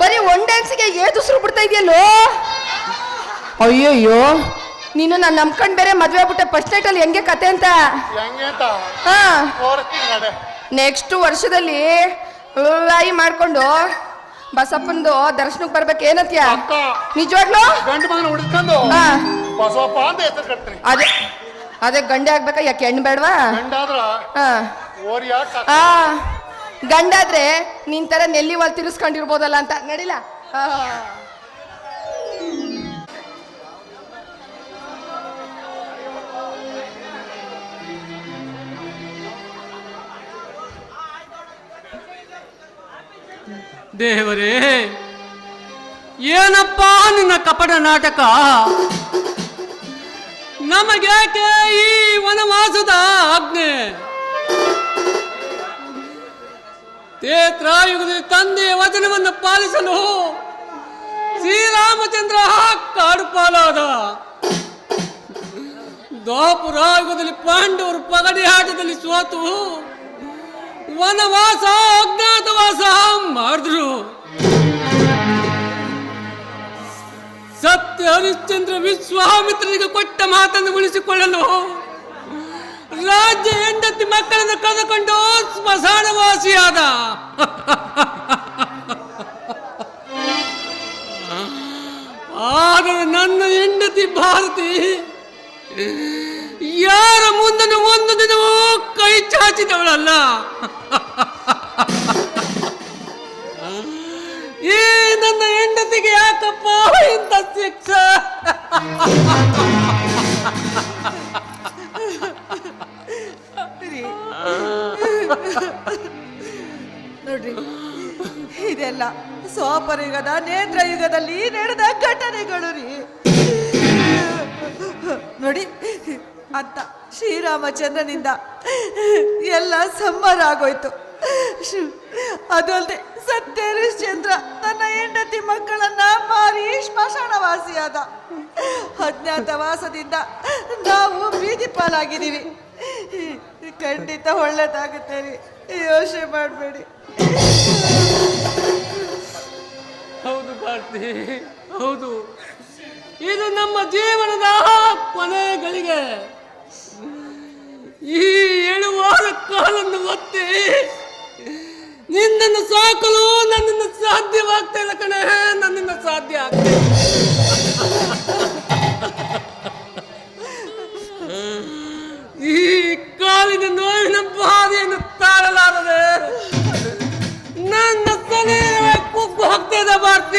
ಬರೀ ಒನ್ ಡ್ಯಾನ್ಸಿಗೆ ಏದುಸ್ರು ಬಿಡ್ತಾ ಇದೆಯಲ್ಲೋ? ಅಯ್ಯಯ್ಯೋ. ನೀನು ನಾನು ನಂಬ್ಕೊಂಡ್ ಬೇರೆ ಮದ್ವೆ ಆಗ್ಬಿಟ್ಟೆ ಫಸ್ಟ್ ನೈಟ್ ಅಲ್ಲಿ ಹೆಂಗೆ ಕತೆ ಅಂತ? ಹೆಂಗೆ ಅಂತ? ಹಾ. ನೆಕ್ಸ್ಟ್ ವರ್ಷದಲ್ಲಿ ಲೈ ಮಾಡ್ಕೊಂಡು ಬಸಪ್ಪಂದು ದರ್ಶನಕ್ಕೆ ಬರ್ಬೇಕು ಏನತ್ಯಾ? ನಿಜವಾಗ್ಲು ನಿಜವಾಗ್ಲೂ? ಗಂಡು ಮಗನ ಹುಡ್ಕೊಂಡು? ಹಾ. ಬಸವಪ್ಪ ಅಂತ ಹೆಸರು ಕಟ್ತೀನಿ. ಅದೇ. ಅದೇ ಗಂಡೆ ಆಗ್ಬೇಕಾ? ಯಾಕೆ ಹೆಣ್ಣು ಬೇಡವಾ? ಗಂಡಾದ್ರ? ಹಾ. ಓರಿ ಯಾಕ ಆ ಗಂಡಾದ್ರೆ ನಿನ್ ತರ ನೆಲ್ಲಿ ಒಲ್ ತಿರ್ಸ್ಕೊಂಡಿರ್ಬೋದಲ್ಲ ಅಂತ. ನಡಿಲ್ಲ ಆ. ದೇವರೇ ಏನಪ್ಪಾ ನಿನ್ನ ಕಪಟ ನಾಟಕ? ನಮಗೇಕೆ ಈ ವನವಾಸದ ಆಜ್ಞೆ? ತೇತ್ರಾಯುಗದ ತಂದೆಯ ವಚನವನ್ನು ಪಾಲಿಸಲು ಶ್ರೀರಾಮಚಂದ್ರ ಕಾಡು ಪಾಲಾದ. ದ್ವಾಪುರಾಯುಗದಲ್ಲಿ ಪಾಂಡವರು ಪಗಡಿ ಆಟದಲ್ಲಿ ಸೋತು. ವನವಾಸ, ಅಜ್ಞಾತವಾಸ ಮಾಡಿದ್ರು. ಸತ್ಯ ಹರಿಶ್ಚಂದ್ರ ವಿಶ್ವಾಮಿತ್ರನಿಗೆ ಕೊಟ್ಟ ಮಾತನ್ನು ಉಳಿಸಿಕೊಳ್ಳಲು ರಾಜ್ಯ ಹೆಂಡತಿ ಮಕ್ಕಳನ್ನು ಕಳೆದುಕೊಂಡು ಸ್ಮಶಾನವಾಸಿಯಾದ. ಆದರೆ ನನ್ನ ಹೆಂಡತಿ ಭಾರತಿ, ಯಾರ ಮುಂದನ್ನು ಒಂದು ದಿನವೂ ಕೈ ಚಾಚಿದವಳಲ್ಲ. ಈ ನನ್ನ ಹೆಂಡತಿಗೆ ಯಾಕಪ್ಪ ಇಂಥ ಶಿಕ್ಷೆ ನೋಡ್ರಿ, ಇದೆಲ್ಲ ಯುಗದ ನೇತ್ರ ಯುಗದಲ್ಲಿ ನಡೆದ ಘಟನೆಗಳು ರೀ. ನೋಡಿ, ಅಂತ ಶ್ರೀರಾಮಚಂದ್ರನಿಂದ ಎಲ್ಲ ಸಂಹಾರ ಆಗೋಯ್ತು. ಅದಲ್ಲದೆ ಸತ್ಯ ಹರಿಶ್ಚಂದ್ರ ತನ್ನ ಹೆಂಡತಿ ಮಕ್ಕಳನ್ನ ಮಾರಿ ಸ್ಮಶಾನವಾಸಿಯಾದ ಅಜ್ಞಾತವಾಸದಿಂದ ನಾವು ಬೀದಿ ಪಾಲಾಗಿದ್ದೀವಿ. ಖಂಡಿತ ಒಳ್ಳೇದಾಗುತ್ತೆ ರೀ ಯೋಚನೆ ಮಾಡಬೇಡಿ. ಹೌದು ಕಾರ್ತಿ, ಹೌದು. ಇದು ನಮ್ಮ ಜೀವನದ ಕೊನೆ ಈ ವಾರ ಕಾಲನ್ನು ಒತ್ತಿ ನಿನ್ನನ್ನು ಸಾಕಲು ನನ್ನನ್ನು ಸಾಧ್ಯವಾಗ್ತಾ ಇಲ್ಲ ಕಣೆ, ನನ್ನನ್ನು ಸಾಧ್ಯ ಆಗ್ತಾ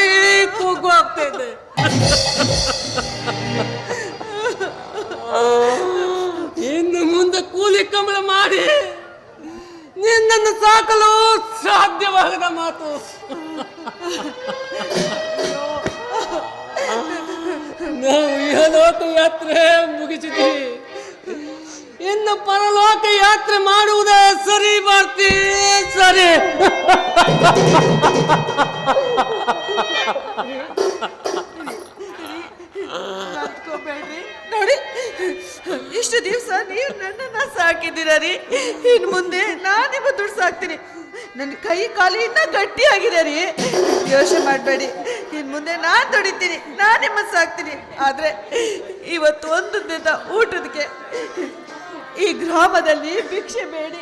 ಇದೆ ಕೂಗು ಆಗ್ತಾ ಇನ್ನು ಮುಂದೆ ಕೂಲಿ ಕಂಬಳ ಮಾಡಿ ನಿನ್ನನ್ನು ಸಾಕಲು ಸಾಧ್ಯವಾಗದ ಮಾತು. ನಾವು ಇಹಲೋಕ ಯಾತ್ರೆ ಮುಗಿಸಿದ್ದೀವಿ ಇನ್ನು ಪರಲೋಕ ಯಾತ್ರೆ ಮಾಡುವುದೇ ಸರಿ ಬರ್ತೀ ಸರಿ. ನೋಡಿ, ಇಷ್ಟು ದಿವಸ ನೀವು ನನ್ನನ್ನ ಸಾಕಿದ್ದೀರ ರೀ? ಇನ್ ಮುಂದೆ ನಾನು ನಿಮ್ಮ ದುಡ್ಡು ಸಾಕ್ತೀನಿ. ನನ್ನ ಕೈ ಕಾಲು ಇನ್ನ ಗಟ್ಟಿಯಾಗಿದೆ ರೀ. ಯೋಚನೆ ಮಾಡಬೇಡಿ. ಇನ್ ಮುಂದೆ ನಾನು ದುಡಿತೀನಿ, ನಾನು ನಿಮ್ಮ ಸಾಕ್ತೀನಿ. ಆದ್ರೆ ಇವತ್ತು ಒಂದು ದಿನ ಊಟದಕ್ಕೆ ಈ ಗ್ರಾಮದಲ್ಲಿ ಭಿಕ್ಷೆ ಬೇಡಿ.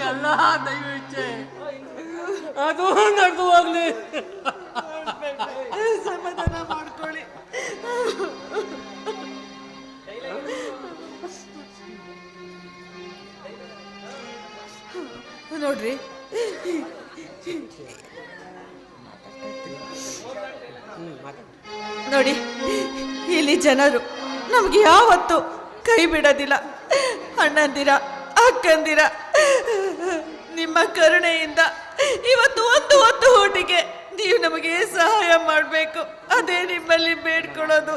ಈಗೆಲ್ಲ ದೈವ ಇಚ್ಛೆ ಅದು ನಡೆದು ಹೋಗ್ಲಿ. ಸಮಾಧಾನ ಮಾಡ್ಕೊಳ್ಳಿ. ನೋಡ್ರಿ. ನೋಡಿ ಇಲ್ಲಿ ಜನರು ನಮ್ಗೆ ಯಾವತ್ತು ಕೈ ಬಿಡೋದಿಲ್ಲ. ಅಣ್ಣಂದಿರ ಅಕ್ಕಂದಿರ ನಿಮ್ಮ ಕರುಣೆಯಿಂದ ಇವತ್ತು ಒಂದು ಒಂದು ಊಟಿಗೆ ನೀವು ನಮಗೆ ಸಹಾಯ ಮಾಡಬೇಕು. ಅದೇ ನಿಮ್ಮಲ್ಲಿ ಬೇಡ್ಕೊಳ್ಳೋದು.